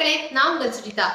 மக்களே நான் உங்கள் சுஜிதா.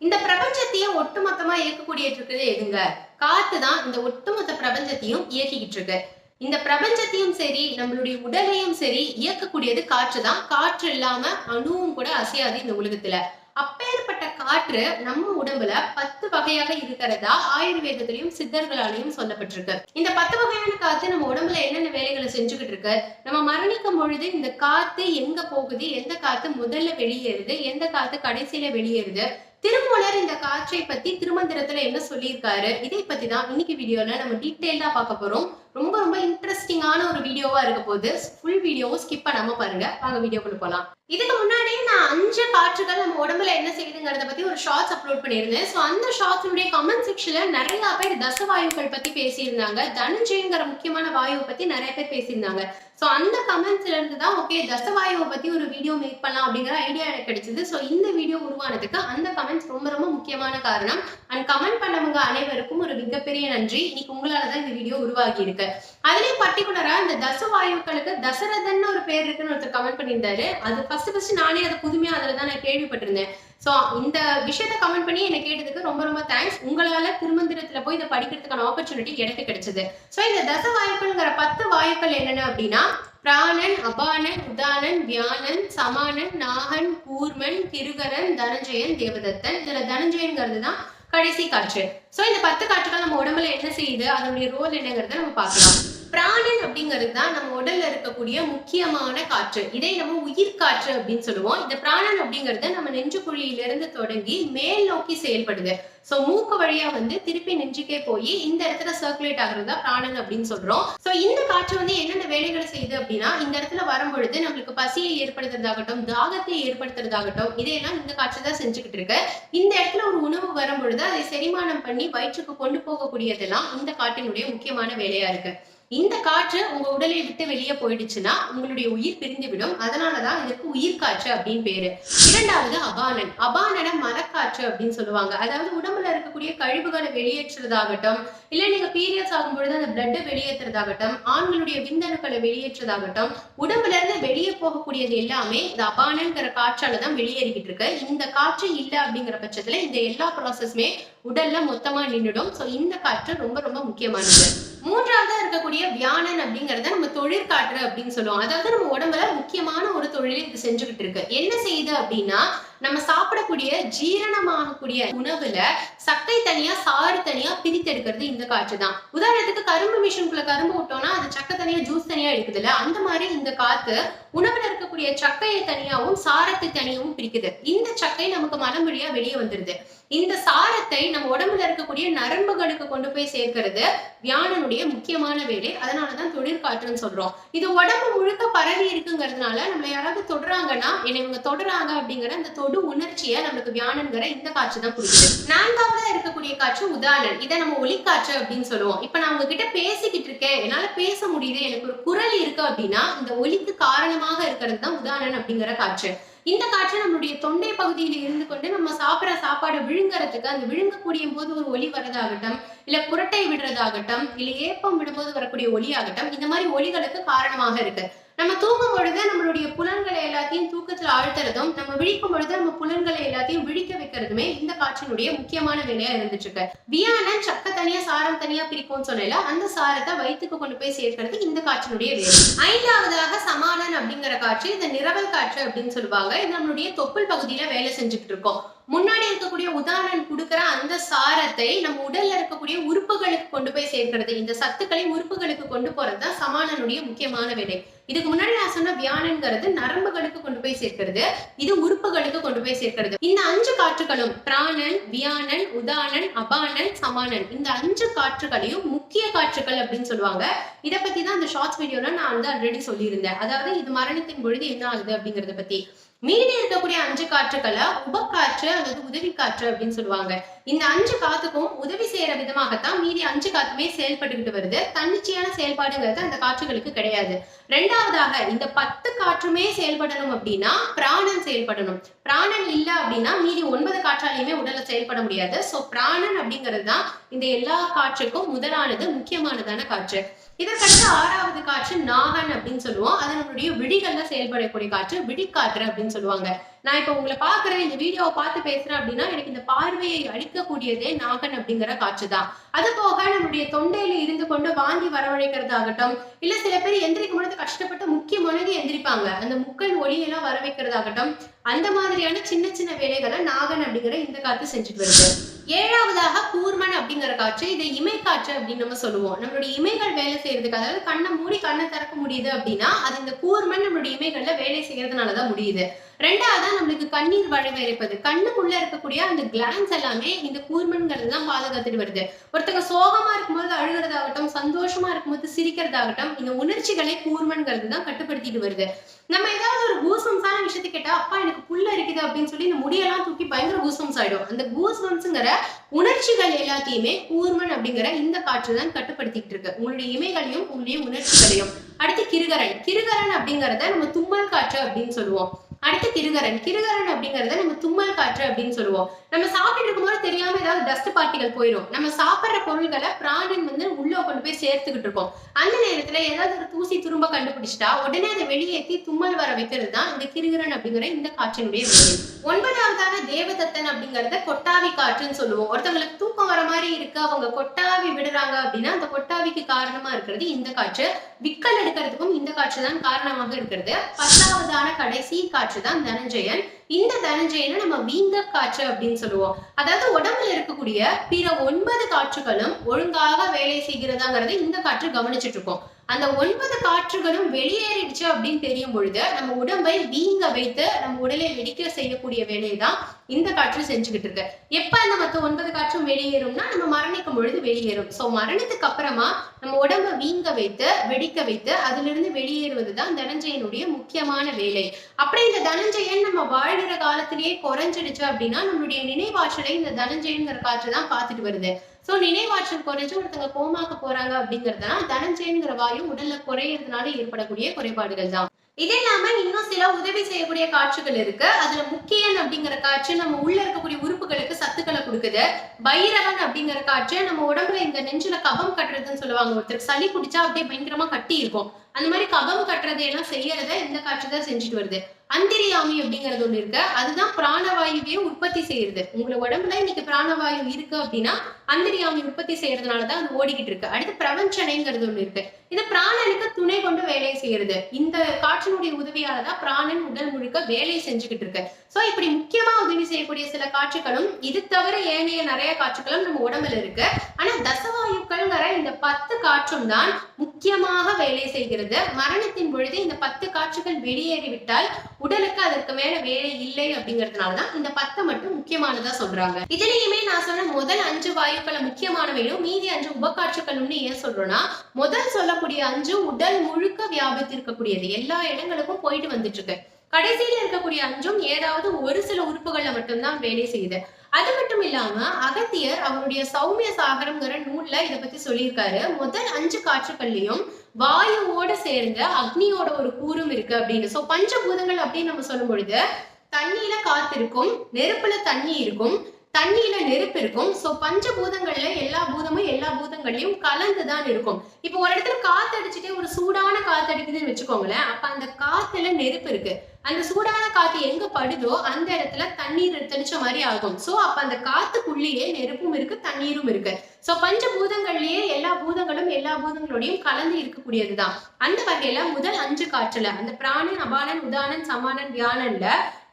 இந்த பிரபஞ்சத்தையே ஒட்டுமொத்தமா இயக்கக்கூடிய எதுங்க? காத்து தான் இந்த ஒட்டுமொத்த பிரபஞ்சத்தையும் இயக்கிக்கிட்டு இருக்கு இந்த பிரபஞ்சத்தையும் சரி நம்மளுடைய உடலையும் சரி இயக்கக்கூடியது காற்று தான் காற்று இல்லாம அணுவும் கூட அசையாது இந்த உலகத்துல. அப்பேற்பட்ட காற்று நம்ம உடம்புல பத்து வகையாக இருக்கிறதா ஆயுர்வேதத்திலையும் சித்தர்களாலையும் சொல்லப்பட்டிருக்கு. இந்த பத்து வகையான காத்து நம்ம உடம்புல என்னென்ன வேலைகளை செஞ்சுக்கிட்டு இருக்கு? நம்ம மரணிக்கும் பொழுது இந்த காத்து எங்க போகுது? எந்த காத்து முதல்ல வெளியேறுது? எந்த காத்து கடைசியில வெளியேறுது? திருமூலர் இந்த காற்றை பத்தி திருமந்திரத்துல என்ன சொல்லியிருக்காரு? இதை பத்தி தான் இன்னைக்கு வீடியோல நம்ம டீட்டெயில்டா பார்க்க போறோம். ரொம்ப ரொம்ப இன்ட்ரெஸ்டிங்கான ஒரு வீடியோவா இருக்க போகுது. ஃபுல் வீடியோவும் ஸ்கிப் பண்ணாம பாருங்க. வாங்க வீடியோக்குள்ள போலாம். இதுக்கு முன்னாடியே நான் அஞ்சு காற்றுகள் நம்ம உடம்புல என்ன செய்யுதுங்கிறத பத்தி ஒரு ஷார்ட்ஸ் அப்லோட் பண்ணியிருந்தேன். ஸோ அந்த ஷார்ட்ஸுடைய கமெண்ட் செக்ஷன்ல நிறைய பேர் தசவாயுக்கள் பத்தி பேசியிருந்தாங்க. தனுஜயங்கிற முக்கியமான வாயுவை பத்தி நிறைய பேர் பேசியிருந்தாங்க. ஸோ அந்த கமெண்ட்ஸ்ல இருந்து தான் ஓகே தசவாயுவை பத்தி ஒரு வீடியோ மேக் பண்ணலாம் அப்படிங்கிற ஐடியா எனக்கு கிடைச்சது. ஸோ இந்த வீடியோ உருவானதுக்கு அந்த கமெண்ட்ஸ் ரொம்ப ரொம்ப முக்கியமான காரணம் அண்ட் கமெண்ட் பண்ணவங்க அனைவருக்கும் ஒரு மிகப்பெரிய நன்றி. இன்னைக்கு உங்களால தான் இந்த வீடியோ உருவாகி இருக்கு அதுலயும் பர்டிகுலரா இந்த தசவாயுக்களுக்கு தசரதன் ஒரு பேர் இருக்குன்னு ஒருத்தர் கமெண்ட் பண்ணியிருந்தாரு. அது ஃபர்ஸ்ட் ஃபர்ஸ்ட் நானே அதை புதுமையா அதுல தான் நான் கேள்விப்பட்டிருந்தேன். ஸோ இந்த விஷயத்த கமெண்ட் பண்ணி என்ன கேட்டதுக்கு ரொம்ப ரொம்ப தேங்க்ஸ் உங்களால திருமந்திரத்துல போய் இதை படிக்கிறதுக்கான ஆப்பர்ச்சுனிட்டி எனக்கு கிடைச்சது. ஸோ இந்த தச வாயுக்கள்ங்கிற பத்து வாயுக்கள் என்னென்ன அப்படின்னா பிராணன் அபானன் உதானன் வியானன் சமானன் நாகன் கூர்மன் கிருகரன் தனஞ்சயன் தேவதத்தன். இதுல தனஞ்சயன்கிறது தான் கடைசி காற்று. சோ இந்த பத்து காற்றுகள் நம்ம உடம்புல என்ன செய்யுது? அதனுடைய ரோல் என்னங்கிறத நம்ம பார்க்கலாம். பிராணன் அப்படிங்கிறது தான் நம்ம உடல்ல இருக்கக்கூடிய முக்கியமான காற்று. இதை நம்ம உயிர் காற்று அப்படின்னு சொல்லுவோம். இந்த பிராணன் அப்படிங்கிறது நம்ம நெஞ்சு குழியிலிருந்து தொடங்கி மேல் நோக்கி செயல்படுது. சோ மூக்கு வழியா வந்து திருப்பி நெஞ்சுக்கே போய் இந்த இடத்துல சர்க்குலேட் ஆகுறது தான் பிராணன் அப்படின்னு சொல்றோம். சோ இந்த காற்று வந்து என்னென்ன வேலைகளை செய்யுது அப்படின்னா இந்த இடத்துல வரும்பொழுது நம்மளுக்கு பசியை ஏற்படுத்துறதாகட்டும் தாகத்தை ஏற்படுத்துறதாகட்டும் இதையெல்லாம் இந்த காற்று தான் செஞ்சுக்கிட்டு இருக்கு. இந்த இடத்துல ஒரு உணவு வரும்பொழுது அதை செரிமானம் பண்ணி வயிற்றுக்கு கொண்டு போகக்கூடியதெல்லாம் இந்த காற்றினுடைய முக்கியமான வேலையா இருக்கு. இந்த காற்று உங்க உடலை விட்டு வெளியே போயிடுச்சுன்னா உங்களுடைய உயிர் பிரிந்துவிடும். அதனாலதான் இதற்கு உயிர் காற்று அப்படின்னு பேரு. இரண்டாவது அபானன். அபானன மரக்காற்று அப்படின்னு சொல்லுவாங்க. அதாவது உடம்புல இருக்கக்கூடிய கழிவுகளை வெளியேற்றுறதாகட்டும் இல்ல நீங்க பீரியட்ஸ் ஆகும் பொழுது அந்த பிளட்டை வெளியேற்றுறதாகட்டும் ஆண்களுடைய விந்தணுக்களை வெளியேற்றுறதாகட்டும் உடம்புல இருந்து வெளியே போகக்கூடியது எல்லாமே இந்த அபானங்கிற காற்றால தான் வெளியேறிக்கிட்டு இருக்கு. இந்த காற்று இல்லை அப்படிங்கிற பட்சத்துல இந்த எல்லா ப்ராசஸ்மே உடல்ல மொத்தமா நின்றுடும். ஸோ இந்த காற்று ரொம்ப ரொம்ப முக்கியமானது. மூன்றாவதா இருக்கக்கூடிய வியானன் அப்படிங்கறத நம்ம தொழிற்காற்று அப்படின்னு சொல்லுவோம். அதாவது நம்ம உடம்புல முக்கியமான ஒரு தொழிலை இது செஞ்சுக்கிட்டு இருக்கு. என்ன செய்யுது அப்படின்னா நம்ம சாப்பிடக்கூடிய ஜீரணமாகக்கூடிய உணவுல சக்கை தனியா சாறு தனியா பிரித்தெடுக்கிறது இந்த காற்று தான். உதாரணத்துக்கு கரும்பு மிஷினுக்குள்ள கரும்பு விட்டோம்னா அது சக்கை தனியா ஜூஸ் தனியா எடுக்குதுல்ல? அந்த மாதிரி இந்த காத்து உணவுல இருக்கக்கூடிய சக்கையை தனியாவும் சாரத்தை தனியாவும் பிரிக்குது. இந்த சக்கை நமக்கு மலம் வழியா வெளியே வந்துருது. இந்த சாரத்தை நம்ம உடம்புல இருக்கக்கூடிய நரம்புகளுக்கு கொண்டு போய் சேர்க்கிறது வியானனுடைய முக்கியமான வேலை. அதனாலதான் தொழிற்காற்றுன்னு சொல்றோம். இது உடம்பு முழுக்க பரவி இருக்குங்கிறதுனால நம்ம யாராவது தொடுறாங்கன்னா என்னை இவங்க தொடுறாங்க அப்படிங்கிற அந்த தொடு உணர்ச்சியை நம்மளுக்கு வியானங்கிற இந்த காட்சி தான் புரியுது. நான்காவதா இருக்கக்கூடிய காற்று உதாரணம். இதை நம்ம ஒளிக்காற்று அப்படின்னு சொல்லுவோம். இப்ப நான் உங்ககிட்ட பேசிக்கிட்டு இருக்கேன். என்னால பேச முடியுது. எனக்கு ஒரு குரல் இருக்கு அப்படின்னா இந்த ஒலிக்கு காரணமாக இருக்கிறது தான் உதாரணம் அப்படிங்கிற காற்று இந்த காற்று நம்மளுடைய தொண்டை பகுதியில இருந்து கொண்டு நம்ம சாப்பிட்ற சாப்பாடு விழுங்குறதுக்கு அந்த விழுங்கக்கூடிய போது ஒரு ஒலி வரதாகட்டும் இல்ல குரட்டை விடுறதாகட்டும் இல்ல ஏப்பம் விடும்போது வரக்கூடிய ஒலியாகட்டும் இந்த மாதிரி ஒலிகளுக்கு காரணமாக இருக்கு. நம்ம தூங்கும் பொழுது நம்மளுடைய புலன்களை எல்லாத்தையும் தூக்கத்துல ஆழ்த்துறதும் நம்ம விழிக்கும் பொழுது நம்ம புலன்களை எல்லாத்தையும் விழிக்க வைக்கிறதுமே இந்த காற்றினுடைய முக்கியமான வேலையா இருந்துட்டு இருக்கு. வியான சக்க தனியா சாரம் தனியா பிரிக்கும்னு சொல்லல அந்த சாரத்தை வயிற்றுக்கு கொண்டு போய் சேர்க்கிறது இந்த காற்றினுடைய வேலை. ஐந்தாவதாக சமானன் அப்படிங்கிற காற்று இந்த நிரவல் காற்று அப்படின்னு சொல்லுவாங்க. இது நம்மளுடைய தொப்புள் பகுதியில வேலை செஞ்சுக்கிட்டு இருக்கோம். முன்னாடி இருக்கக்கூடிய உதாரணம் கொடுக்கிற அந்த சாரத்தை நம்ம உடல்ல இருக்கக்கூடிய உறுப்புகளுக்கு கொண்டு போய் சேர்க்கிறது. இந்த சத்துக்களை உறுப்புகளுக்கு கொண்டு போறது தான் சமானனுடைய முக்கியமான வேலை. இதுக்கு முன்னாடி நான் சொன்ன வியானங்கிறது நரம்புகளுக்கு கொண்டு போய் சேர்க்கிறது. இது உறுப்புகளுக்கு கொண்டு போய் சேர்க்கிறது. இந்த அஞ்சு காற்றுகளும் பிராணன் வியானன் உதானன் அபானன் சமானன். இந்த அஞ்சு காற்றுகளையும் முக்கிய காற்றுகள் அப்படின்னு சொல்லுவாங்க. இதை பத்தி தான் அந்த ஷார்ட்ஸ் வீடியோல நான் வந்து ஆல்ரெடி சொல்லியிருந்தேன். அதாவது இது மரணத்தின் பொழுது என்ன ஆகுது அப்படிங்கறத பத்தி. மீதி இருக்கக்கூடிய அஞ்சு காற்றுக்களை உபக்காற்று அல்லது உதவி காற்று அப்படின்னு சொல்லுவாங்க. இந்த அஞ்சு காத்துக்கும் உதவி செய்யற விதமாகத்தான் மீதி அஞ்சு காத்துமே செயல்பட்டுக்கிட்டு வருது. தன்னிச்சையான செயல்பாடுங்கிறது அந்த காற்றுகளுக்கு கிடையாது. ரெண்டாவதாக இந்த பத்து காற்றுமே செயல்படணும் அப்படின்னா பிராணன் செயல்படணும். பிராணன் இல்ல அப்படின்னா மீதி ஒன்பது காற்றாலையுமே உடல்ல செயல்பட முடியாது. சோ பிராணன் அப்படிங்கிறது தான் இந்த எல்லா காற்றுக்கும் முதலானது முக்கியமானதான காற்று. இதற்கடுத்து ஆறாவது காற்று நாகன் அப்படின்னு சொல்லுவோம். அது நம்மளுடைய விழிகள்ல செயல்படக்கூடிய காற்று விழிக்காற்று அப்படின்னு சொல்லுவாங்க. நான் இப்ப உங்களை பார்க்குறேன் இந்த வீடியோவை பார்த்து பேசுறேன் அப்படின்னா எனக்கு இந்த பார்வையை அழிக்கக்கூடியதே நாகன் அப்படிங்கிற காட்சி தான் அது போக நம்மளுடைய தொண்டையில இருந்து கொண்டு வாங்கி வரவழைக்கிறதாகட்டும் இல்ல சில பேர் எந்திரிக்கும் பொழுது கஷ்டப்பட்டு முக்கிய முழுகி எந்திரிப்பாங்க. அந்த முக்கள் ஒளியெல்லாம் வர வைக்கிறதாகட்டும் அந்த மாதிரியான சின்ன சின்ன வேலைகளை நாகன் அப்படிங்கிற இந்த காத்து செஞ்சுட்டு வருது. ஏழாவதாக கூர்மன் அப்படிங்கிற காற்று இதை இமை காற்று அப்படின்னு நம்ம சொல்லுவோம். நம்மளுடைய இமைகள் வேலை செய்யறதுக்கு அதாவது கண்ணை மூடி கண்ணை திறக்க முடியுது அப்படின்னா அது இந்த கூர்மன் நம்மளுடைய இமைகள்ல வேலை செய்யறதுனாலதான் முடியுது. ரெண்டாவதா நம்மளுக்கு கண்ணீர் வழிவரைப்பது கண்ணுக்குள்ள இருக்கக்கூடிய அந்த கிளான்ஸ் எல்லாமே இந்த கூர்மன்கிறது தான் பாதுகாத்துட்டு வருது. ஒருத்தங்க சோகமா இருக்கும்போது அழுகிறதாகட்டும் சந்தோஷமா இருக்கும்போது சிரிக்கிறதாகட்டும் இந்த உணர்ச்சிகளை கூர்மன்கிறது தான் கட்டுப்படுத்திட்டு வருது. நம்ம ஏதாவது ஒரு கூஸ்பம்ஸான விஷயத்தை கேட்டா அப்பா எனக்கு புல்ல இருக்குது அப்படின்னு சொல்லி இந்த முடியெல்லாம் தூக்கி பயங்கர கூசம்ஸ் ஆயிடும். அந்த கூஸ்பம்ஸ்ங்கிற உணர்ச்சிகள் எல்லாத்தையுமே கூர்மன் அப்படிங்கிற இந்த காற்று தான் கட்டுப்படுத்திட்டு இருக்கு. உங்களுடைய இமைகளையும் உங்களுடைய உணர்ச்சிகளையும். அடுத்து கிருகரன். கிருகரன் அப்படிங்கறத நம்ம தும்மல் காற்று அப்படின்னு சொல்லுவோம். அடுத்து கிருகரன். கிருகரன் அப்படிங்கறத நம்ம தும்மல் காற்று அப்படின்னு சொல்லுவோம். நம்ம சாப்பிட்டு இருக்கும்போது தெரியாம ஏதாவது டஸ்ட் பார்ட்டிகள் போயிடும் நம்ம சாப்பிடுற பொருள்களை பிராணன் வந்து உள்ள கொண்டு போய் சேர்த்துக்கிட்டு இருக்கோம். அந்த நேரத்துல ஏதாவது ஒரு தூசி துரும்ப கண்டுபிடிச்சிட்டா உடனே அதை வெளியேற்றி தும்மல் வர வைக்கிறது தான் இந்த கிருகரன் அப்படிங்கிற இந்த காற்றினுடைய வேலை ஒன்பதாவதாக தேவதத்தன் அப்படிங்கறத கொட்டாவி காற்றுன்னு சொல்லுவோம். ஒருத்தவங்களுக்கு தூக்கம் வர மாதிரி இருக்கு. அவங்க கொட்டாவி விடுறாங்க அப்படின்னா அந்த கொட்டாவிக்கு காரணமா இருக்கிறது இந்த காற்று. விக்கல் எடுக்கிறதுக்கும் இந்த காற்று தான் காரணமாக இருக்கிறது. பத்தாவதான கடைசி காற்று தான் தனஞ்சயன் இந்த தனஞ்சயனை நம்ம வீங்க காற்று அப்படின்னு சொல்லுவோம். அதாவது உடம்புல இருக்கக்கூடிய பிற ஒன்பது காற்றுகளும் ஒழுங்காக வேலை செய்கிறதாங்கிறத இந்த காற்று கவனிச்சுட்டு இருக்கோம். அந்த ஒன்பது காற்றுகளும் வெளியேறிடுச்சு அப்படின்னு தெரியும் பொழுது நம்ம உடம்பை வீங்க வைத்து நம்ம உடலை வெடிக்க செய்யக்கூடிய வேலையை தான் இந்த காற்று செஞ்சுக்கிட்டு இருக்கு. எப்ப அந்த மத்த ஒன்பது காற்றும் வெளியேறும்னா நம்ம மரணிக்கும் பொழுது வெளியேறும். சோ மரணத்துக்கு அப்புறமா நம்ம உடம்ப வீங்க வைத்து வெடிக்க வைத்து அதுல இருந்து வெளியேறுவது தான் தனஞ்சயனுடைய முக்கியமான வேலை. அப்படி இந்த தனஞ்சயன் நம்ம வாழ்கிற காலத்திலேயே குறைஞ்சிடுச்சு அப்படின்னா நம்மளுடைய நினைவாற்றலை இந்த தனஞ்சயன்கிற காற்று தான் பார்த்துட்டு வருது. சோ நினைவாற்றல் குறைஞ்சு ஒருத்தங்க கோமாக்க போறாங்க அப்படிங்கறதுனா தனஞ்சயன்கிற வாயு உடல்ல குறையறதுனால ஏற்படக்கூடிய குறைபாடுகள் தான். இது இல்லாம இன்னும் சில உதவி செய்யக்கூடிய காட்சிகள் இருக்கு. அதுல முக்கியன் அப்படிங்கிற காட்சி நம்ம உள்ள இருக்கக்கூடிய உறுப்புகளுக்கு சத்துக்களை கொடுக்குது. பைரவன் அப்படிங்கிற காட்சி நம்ம உடம்புல இந்த நெஞ்சுல கபம் கட்டுறதுன்னு சொல்லுவாங்க ஒருத்தர் சளி குடிச்சா அப்படியே பயங்கரமா கட்டி இருக்கும். அந்த மாதிரி கபம் கட்டுறது எல்லாம் செய்யறத இந்த காட்சி தான் செஞ்சுட்டு வருது. அந்திரியாமி அப்படிங்கிறது ஒண்ணு இருக்கு. அதுதான் பிராணவாயுவே உற்பத்தி செய்யறது உங்களை உடம்புல இன்னைக்கு பிராணவாயு இருக்கு அப்படின்னா அந்திரியாமி உற்பத்தி செய்யறதுனாலதான் அது ஓடிக்கிட்டு இருக்கு. அடுத்து பிரபஞ்சனைங்கிறது ஒண்ணு இருக்கு. இது பிராணனுக்கு துணை கொண்டு வேலையை செய்யறது இந்த காற்றினுடைய உதவியாலதான் பிராணன் உடல் முழுக்க வேலை செஞ்சுக்கிட்டு இருக்கு. சோ இப்படி முக்கியமா உதவி செய்யக்கூடிய சில காற்றுகளும் இது தவிர ஏனைய நிறைய காற்றுகளும் நம்ம உடம்புல இருக்கு. ஆனா தசவாயுக்கள்ங்கிற இந்த பத்து காற்றும் தான் முக்கியமாக வேலை செய்கிறது. மரணத்தின் பொழுது இந்த பத்து காற்றுகள் வெளியேறிவிட்டால் உடலுக்கு அதற்கு மேல வேலை இல்லை அப்படிங்கறதுனாலதான் இந்த பத்தை மட்டும் முக்கியமானதா சொல்றாங்க. இதுலயுமே நான் சொன்ன முதல் அஞ்சு வாயுக்களை முக்கியமானவையும் மீதி அஞ்சு உபகாட்சிகளும்னு ஏன் சொல்றோம்னா முதல் சொல்லக்கூடிய அஞ்சு உடல் முழுக்க வியாபித்து இருக்கக்கூடியது எல்லா இடங்களுக்கும் போயிட்டு வந்துட்டு இருக்கு. கடைசியில இருக்கக்கூடிய அஞ்சும் ஏதாவது ஒரு சில உறுப்புகள்ல மட்டும்தான் வேலை செய்யுது. அது மட்டும் இல்லாம அகத்தியர் அவருடைய சௌமிய சாகரம்ங்கிற நூல்ல இதை பத்தி சொல்லியிருக்காரு. முதல் அஞ்சு காற்றுக்கள்லயும் வாயுவோட சேர்ந்த அக்னியோட ஒரு கூறும் இருக்கு அப்படின்னு. சோ பஞ்சபூதங்கள் அப்படின்னு நம்ம சொல்லும் பொழுது தண்ணியில காத்து இருக்கும் நெருப்புல தண்ணி இருக்கும் தண்ணியில நெருப்பு இருக்கும். சோ பஞ்சபூதங்கள்ல எல்லா பூதமும் எல்லா பூதங்கள்லயும் கலந்துதான் இருக்கும். இப்போ ஒரு இடத்துல காத்து அடிச்சுட்டே ஒரு சூடான காத்து அடிக்குதுன்னு வச்சுக்கோங்களேன். அப்ப அந்த காத்துல நெருப்பு இருக்கு. அந்த சூடான காத்து எங்க படுதோ அந்த இடத்துல தண்ணீர் தெளிச்ச மாதிரி ஆகும். சோ அப்ப அந்த காத்துக்குள்ளேயே நெருப்பும் இருக்கு தண்ணீரும் இருக்கு. சோ பஞ்சபூதங்கள்லயே எல்லா பூதங்களும் எல்லா பூதங்களோடையும் கலந்து இருக்கக்கூடியதுதான். அந்த வகையில முதல் அஞ்சு காற்றுல அந்த பிராணன் அபானன் உதானன் சமானன் வியானன்ல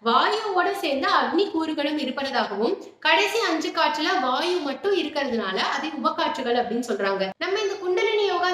வாயுவோட சேர்ந்த அக்னி கூறுகளும் இருப்பதாகவும் கடைசி அஞ்சு காற்றுல வாயு மட்டும் இருக்கிறதுனால அதை உபக்காற்றுகள் அப்படின்னு சொல்றாங்க. நம்ம இந்த குண்டலினி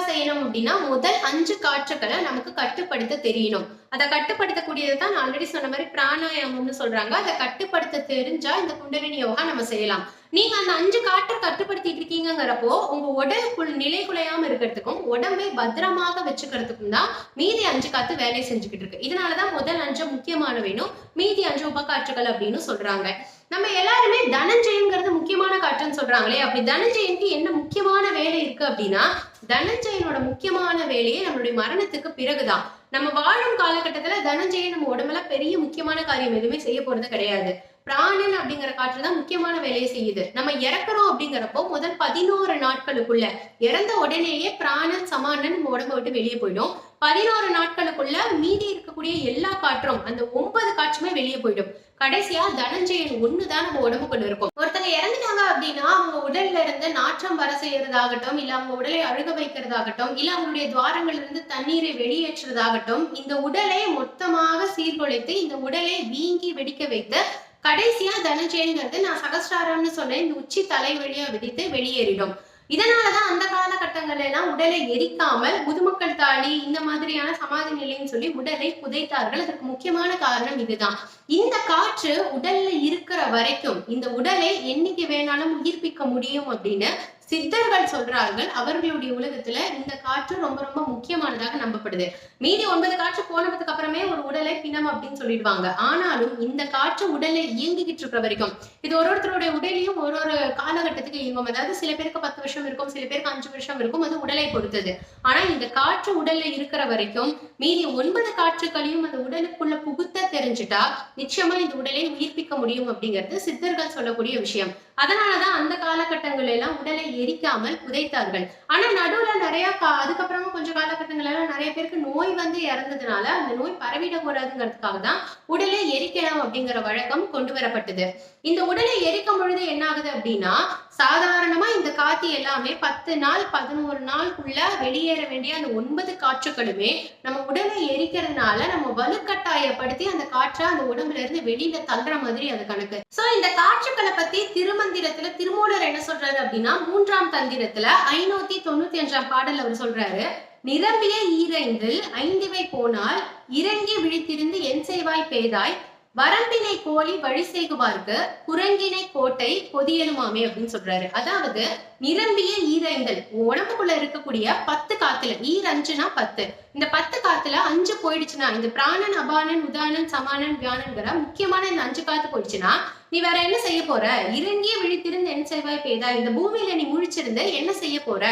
செய்யணும் அப்படின்னா முதல் அஞ்சு காற்றுக்களை நமக்கு கட்டுப்படுத்த தெரியணும். அதை கட்டுப்படுத்தக்கூடியது தான் நான் ஆல்ரெடி சொன்ன மாதிரி பிராணாயாமம்னு சொல்றாங்க. அதை கட்டுப்படுத்த தெரிஞ்சா இந்த குண்டலினி யோகா நம்ம செய்யலாம். நீங்க அந்த அஞ்சு காற்றை கட்டுப்படுத்திட்டு இருக்கீங்கிறப்போ உங்க உடலுக்குள் நிலை குலையாம இருக்கிறதுக்கும் உடம்பை பத்திரமாக வச்சுக்கிறதுக்கும் தான் மீதி அஞ்சு காத்து வேலை செஞ்சுக்கிட்டு இருக்கு. இதனாலதான் முதல் அஞ்சு முக்கியமான வேணும் மீதி அஞ்சு உபகாற்றுகள் அப்படின்னு சொல்றாங்க. நம்ம எல்லாருமே தனஞ்சயன்கிறது முக்கியமான காற்றுன்னு சொல்றாங்களே. அப்படி தனஞ்சயனுக்கு என்ன முக்கியமான வேலை இருக்கு அப்படின்னா தனஞ்சயனோட முக்கியமான வேலையே நம்மளுடைய மரணத்துக்கு பிறகுதான். நம்ம வாழும் காலகட்டத்துல தனஞ்சயன் நம்ம உடம்புல பெரிய முக்கியமான காரியம் எதுவுமே செய்ய போறது கிடையாது. பிராணன் அப்படிங்கிற காற்று தான் முக்கியமான வேலையை செய்யுது. நம்ம இறக்குறோம் அப்படிங்கிறப்போ முதல் பதினோரு நாட்களுக்குள்ள இறந்த உடனேயே பிராணன் சமானன் நம்ம உடம்ப விட்டு வெளியே போயிடும். பதினோரு நாட்களுக்குள்ள மீதி இருக்கக்கூடிய எல்லா காற்றும் அந்த ஒன்பது காற்றுமே வெளியே போயிடும். கடைசியா தனஞ்சயன் ஒண்ணுதான் நம்ம உடம்புக்குள்ள இருக்கும். ஒருத்தங்க இறந்துட்டாங்க அப்படின்னா அவங்க உடல்ல இருந்து நாற்றம் வர செய்யறதாகட்டும் இல்ல அவங்க உடலை அழுக வைக்கிறதாகட்டும் இல்ல அவங்களுடைய துவாரங்கள்ல இருந்து தண்ணீரை வெளியேற்றுறதாகட்டும் இந்த உடலை மொத்தமாக சீர்குலைத்து இந்த உடலை வீங்கி வெடிக்க வைத்து கடைசியா தனஞ்சயன்கிறது நான் சகஸ்டாரம்னு சொன்னேன் இந்த உச்சி தலைவழியா விதித்து வெடித்து வெளியேறிடும். இதனாலதான் அந்த காலகட்டங்கள்ல எல்லாம் உடலை எரிக்காமல் முதுமக்கள் தாடி இந்த மாதிரியான சமாதி நிலைன்னு சொல்லி உடலை புதைத்தார்கள். அதற்கு முக்கியமான காரணம் இதுதான். இந்த காற்று உடல்ல இருக்கிற வரைக்கும் இந்த உடலை என்னைக்கு வேணாலும் உயிர்ப்பிக்க முடியும் அப்படின்னு சித்தர்கள் சொல்றார்கள் அவர்களுடைய உலகத்துல இந்த காற்று ரொம்ப ரொம்ப முக்கியமானதாக நம்பப்படுது. மீதி ஒன்பது காற்று போனதுக்கு அப்புறமே ஒரு உடலை பிணம் அப்படின்னு சொல்லிடுவாங்க. ஆனாலும் இந்த காற்று உடலை இயங்கிக்கிட்டு இருக்கிற வரைக்கும் இது ஒரு ஒருத்தருடைய உடலையும் ஒரு ஒரு காலகட்டத்துக்கு இயங்கும். அதாவது சில பேருக்கு பத்து வருஷம் இருக்கும் சில பேருக்கு அஞ்சு வருஷம் இருக்கும் அது உடலை பொறுத்தது. ஆனா இந்த காற்று உடல்ல இருக்கிற வரைக்கும் மீதி ஒன்பது காற்றுகளையும் அந்த உடலுக்குள்ள புகுத்த தெரிஞ்சுட்டா நிச்சயமா இந்த உடலை உயிர்ப்பிக்க முடியும் அப்படிங்கிறது சித்தர்கள் சொல்லக்கூடிய விஷயம். அதனாலதான் அந்த காலகட்டங்கள் எல்லாம் உடலை எரிக்காமல் புதைத்தார்கள். ஆனா நடுவுல நிறைய கா- அதுக்கப்புறமா கொஞ்சம் காலகட்டங்கள் எல்லாம் நிறைய பேருக்கு நோய் வந்து இறந்ததுனால அந்த நோய் பரவிடக்கூடாதுங்கிறதுக்காக தான் உடலை எரிக்கலாம் அப்படிங்கிற வழக்கம் கொண்டு வரப்பட்டது. இந்த உடலை எரிக்கும் பொழுது என்ன ஆகுது அப்படின்னா சாதாரணமா இந்த காத்தி எல்லாமே பத்து நாள் பதினோரு நாளுக்குள்ள வெளியேற வேண்டிய அந்த ஒன்பது காற்றுகளுமே நம்ம உடலை எரிக்கிறதுனால நம்ம வலுக்கட்டாயப்படுத்தி அந்த காற்றை அந்த உடம்புல இருந்து வெளியில தள்ளுற மாதிரி அது கணக்கு. சோ இந்த காற்றுக்களை பத்தி திருமந்திரத்துல திருமூலர் என்ன சொல்றாரு அப்படின்னா மூன்றாம் தந்திரத்துல ஐநூத்தி தொண்ணூத்தி அஞ்சாம் பாடல் அவர் சொல்றாரு நிரம்பிய ஈரைந்தில் ஐந்துவை போனால் இறங்கி விழித்திருந்து என் செய்வாய் பேதாய் வரம்பினை கோழி வழி செய்குவார்க்கு குரங்கினை கோட்டை பொதியலுமாமே அப்படின்னு சொல்றாரு. அதாவது நிரம்பிய ஈரங்கள் உடம்புக்குள்ள இருக்கக்கூடிய பத்து காத்துல ஈர் அஞ்சுனா பத்து. இந்த பத்து காத்துல அஞ்சு போயிடுச்சுன்னா இந்த பிராணன் அபானன் உதானன் சமானன் வியானன்கிற முக்கியமான இந்த அஞ்சு காத்து போயிடுச்சுன்னா நீ வேற என்ன செய்ய போற? இறங்கிய விழித்திருந்து என்ன செய்வாய் பேதா? இந்த பூமியில நீ முழிச்சிருந்து என்ன செய்ய போற?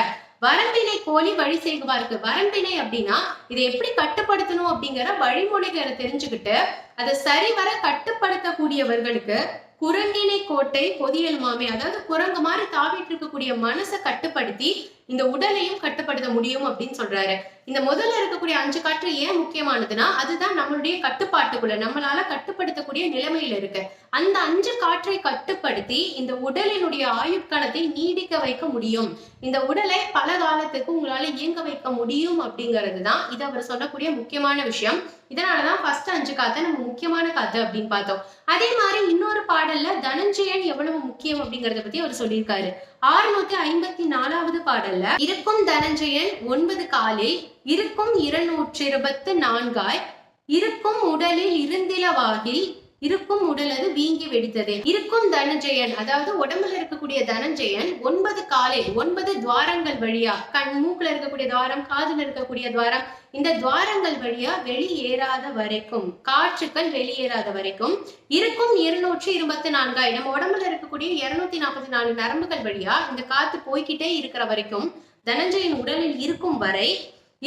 வரம்பினை கோழி வழி செய்குவாருக்கு வரம்பினை அப்படின்னா இதை எப்படி கட்டுப்படுத்தணும் அப்படிங்கிற வழிமுறைகளை தெரிஞ்சுக்கிட்டு அதை சரிவர கட்டுப்படுத்தக்கூடியவர்களுக்கு குரங்கினை கோட்டை பொதியலுமாமே அதாவது குரங்கு மாதிரி தாவிட்டு இருக்கக்கூடிய மனசை கட்டுப்படுத்தி இந்த உடலையும் கட்டுப்படுத்த முடியும் அப்படின்னு சொல்றாரு. இந்த முதல்ல இருக்கக்கூடிய அஞ்சு காற்று ஏன் முக்கியமானதுன்னா அதுதான் நம்மளுடைய கட்டுப்பாட்டுக்குள்ள நம்மளால கட்டுப்படுத்தக்கூடிய நிலைமையில இருக்கு. அந்த அஞ்சு காற்றை கட்டுப்படுத்தி இந்த உடலினுடைய ஆயுட்காலத்தை நீடிக்க வைக்க முடியும். இந்த உடலை பல காலத்துக்கு உங்களால இயங்க வைக்க முடியும் அப்படிங்கிறது தான் இது அவர் சொல்லக்கூடிய முக்கியமான விஷயம். இதனாலதான் ஃபர்ஸ்ட் அஞ்சு காத்தை நம்ம முக்கியமான காத்து அப்படின்னு பார்த்தோம். அதே மாதிரி இன்னொரு பாடல்ல தனஞ்சயன் எவ்வளவு முக்கியம் அப்படிங்கறத பத்தி அவர் சொல்லியிருக்காரு. ஆறுநூத்தி ஐம்பத்தி நாலாவது பாடல்ல இருக்கும் தனஞ்சயன் ஒன்பது காலில் இருக்கும் இருநூற்றி இருபத்து நான்காய் இருக்கும் உடலில் இருந்திலவாகில் இருக்கும் உடலது வீங்கி வெடித்தது. இருக்கும் தனஞ்சயன் அதாவது உடம்புல இருக்கக்கூடிய தனஞ்சயன் ஒன்பது காலை ஒன்பது துவாரங்கள் வழியா கண் மூக்குல இருக்கக்கூடிய துவாரம் காதுல இருக்கக்கூடிய துவாரம் இந்த துவாரங்கள் வழியா வெளியேறாத வரைக்கும் காற்றுக்கள் வெளியேறாத வரைக்கும் இருக்கும் இருநூற்றி இருபத்தி நான்காய் நம்ம உடம்புல இருக்கக்கூடிய இருநூத்தி நாற்பத்தி நாலு நரம்புகள் வழியா இந்த காத்து போய்க்கிட்டே இருக்கிற வரைக்கும் தனஞ்சயன் உடலில் இருக்கும் வரை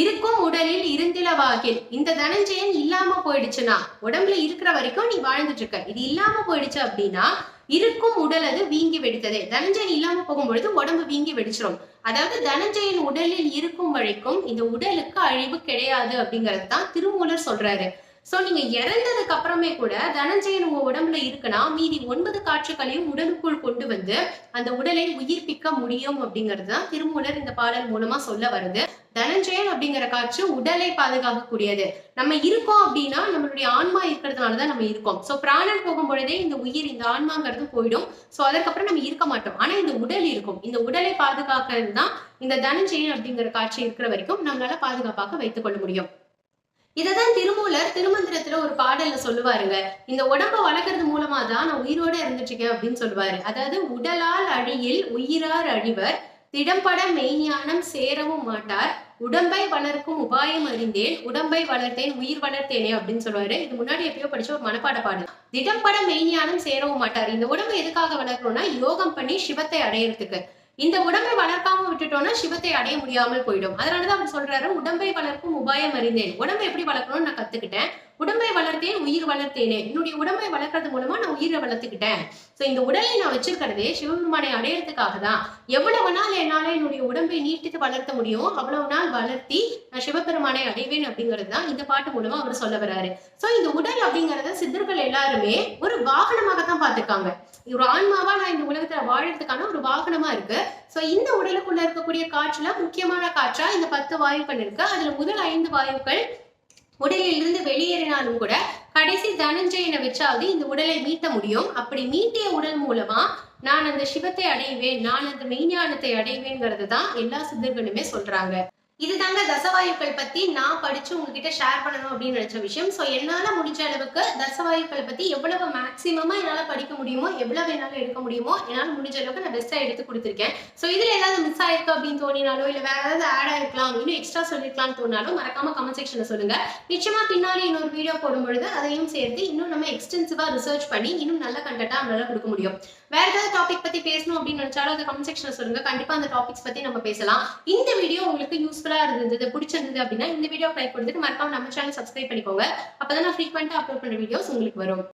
இருக்கும் உடலில் இருந்திலவாகில். இந்த தனஞ்சயன் இல்லாம போயிடுச்சுன்னா உடம்புல இருக்கிற வரைக்கும் நீ வாழ்ந்துட்டு இருக்க. இது இல்லாம போயிடுச்சு அப்படின்னா இருக்கும் உடல் அது வீங்கி வெடித்ததே. தனஞ்சயன் இல்லாம போகும்பொழுது உடம்பு வீங்கி வெடிச்சிடும் அதாவது தனஞ்சயன் உடலில் இருக்கும் வரைக்கும் இந்த உடலுக்கு அழிவு கிடையாது அப்படிங்கறது தான் திருமூலர் சொல்றாரு. சோ நீங்க இறந்ததுக்கு அப்புறமே கூட தனஞ்சயன் உங்க உடம்புல இருக்குன்னா மீதி ஒன்பது காற்றுகளையும் உடலுக்குள் கொண்டு வந்து அந்த உடலை உயிர்ப்பிக்க முடியும் அப்படிங்கிறது தான் திருமூலர் இந்த பாடல் மூலமா சொல்ல வருது. தனஞ்சயன் அப்படிங்கிற காட்சி உடலை பாதுகாக்கக்கூடியது. நம்ம இருக்கோம் அப்படின்னா நம்மளுடைய ஆன்மா இருக்கிறதுனால தான் நம்ம இருக்கோம். ஸோ பிராணன் போகும் பொழுதே இந்த உயிர் இந்த ஆன்மாங்கிறது போயிடும். ஸோ அதுக்கப்புறம் நம்ம இருக்க மாட்டோம். ஆனா இந்த உடல் இருக்கும். இந்த உடலை பாதுகாக்கிறது தான் இந்த தனஞ்சயன் அப்படிங்கிற காட்சி இருக்கிற வரைக்கும் நம்மளால பாதுகாப்பாக வைத்துக் கொள்ள முடியும். இததான் திருமூலர் திருமந்திரத்துல ஒரு பாடல்ல சொல்லுவாருங்க. இந்த உடம்ப வளர்க்கறது மூலமா தான் நான் உயிரோட இருந்துட்டு இருக்கேன் அப்படின்னு சொல்லுவாரு. அதாவது உடலால் அழியில் உயிரார் அழிவர் திடம்பட மெய்ஞானம் சேரவும் மாட்டார் உடம்பை வளர்க்கும் உபாயம் அறிந்தேன் உடம்பை வளர்த்தேன் உயிர் வளர்த்தேனே அப்படின்னு சொல்லுவாரு. இது முன்னாடி எப்பயோ படிச்ச ஒரு மனப்பாட பாடு திடம்பட மெய்ஞானம் சேரவும் மாட்டார். இந்த உடம்பை எதுக்காக வளர்க்கணும்னா யோகம் பண்ணி சிவத்தை அடையறதுக்கு. இந்த உடம்பை வளர்க்காம விட்டுட்டோம்னா சிவத்தை அடைய முடியாமல் போயிடும். அதனாலதான் அவர் சொல்றாரு உடம்பை வளர்க்கும் உபாயம் அறிந்தேன். உடம்பை எப்படி வளர்க்கணும்னு நான் கத்துக்கிட்டேன். உடம்பை வளர்த்தேன் உயிர் வளர்த்தேனே. என்னுடைய உடம்பை வளர்க்கறது மூலமா நான் உயிரை வளர்த்துக்கிட்டேன். சோ இந்த உடலை நான் வச்சிருக்கிறதே சிவபெருமானை அடையறதுக்காக தான். எவ்வளவு நாள் என்னால என்னுடைய உடம்பை நீட்டித்து வளர்த்த முடியும் அவ்வளவு நாள் வளர்த்தி நான் சிவபெருமானை அடைவேன் அப்படிங்கிறது தான் இந்த பாட்டு மூலமா அவர் சொல்ல வர்றாரு. சோ இந்த உடல் அப்படிங்கறத சித்தர்கள் எல்லாருமே ஒரு வாகனமாக தான் பார்த்திருக்காங்க. ஒரு ஆன்மாவா நான் இந்த உலகத்துல வாழறதுக்கான ஒரு வாகனமா இருக்கு. சோ இந்த உடலுக்குள்ள இருக்கக்கூடிய காற்றுல முக்கியமான காற்றா இந்த பத்து வாயுக்கள் இருக்கு. அதுல முதல் ஐந்து வாயுக்கள் உடலில் இருந்து வெளியேறினாலும் கூட கடைசி தனஞ்சயனை வச்சாவது இந்த உடலை மீட்ட முடியும். அப்படி மீட்டிய உடல் மூலமா நான் அந்த சிவத்தை அடைவேன் நான் அந்த மெய்ஞானத்தை அடைவேங்கிறது தான் எல்லா சித்தர்களுமே சொல்றாங்க. இதுதாங்க தசவாயுக்கள் பத்தி நான் படிச்சு உங்ககிட்ட ஷேர் பண்ணணும் அப்படின்னு நினைச்ச விஷயம். ஸோ என்னால முடிஞ்ச அளவுக்கு தசவாயுக்களை பத்தி எவ்வளவு மேக்சிமமா என்னால படிக்க முடியுமோ எவ்வளவு என்னால எடுக்க முடியுமோ என்னால முடிஞ்ச அளவுக்கு நான் பெஸ்டா எடுத்து கொடுத்துருக்கேன். ஸோ இதுல ஏதாவது மிஸ் ஆயிருக்கு அப்படின்னு தோணினாலோ இல்ல வேற ஏதாவது ஆட் ஆயிருக்கலாம் இன்னும் எக்ஸ்ட்ரா சொல்லிருக்கலாம்னு தோணாலும் மறக்காம கமெண்ட் செக்ஷன்ல சொல்லுங்க. நிச்சயமா பின்னாடி இன்னொரு வீடியோ போடும் பொழுது அதையும் சேர்த்து இன்னும் நம்ம எக்ஸ்டென்சிவா ரிசர்ச் பண்ணி இன்னும் நல்ல கண்டென்ட்டா நம்மளால கொடுக்க முடியும். வேற ஏதாவது டாபிக் பத்தி பேசணும் அப்படின்னு நினைச்சாலும் அதை கமெண்ட் செக்ஷன்ல சொல்லுங்க. கண்டிப்பா அந்த டாபிக்ஸ் பத்தி நம்ம பேசலாம். இந்த வீடியோ உங்களுக்கு யூஸ்ஃபுல் யூஸ்ஃபுல்லா இருந்தது பிடிச்சிருந்தது அப்படின்னா இந்த வீடியோ லைக் கொடுத்துட்டு மறக்காம நம்ம சேனல் சப்ஸ்கிரைப் பண்ணிக்கோங்க. அப்பதான் நான் ஃப்ரீக்வெண்டா அப்லோட் பண்ற வீடியோஸ் உங்களுக்கு வரும்.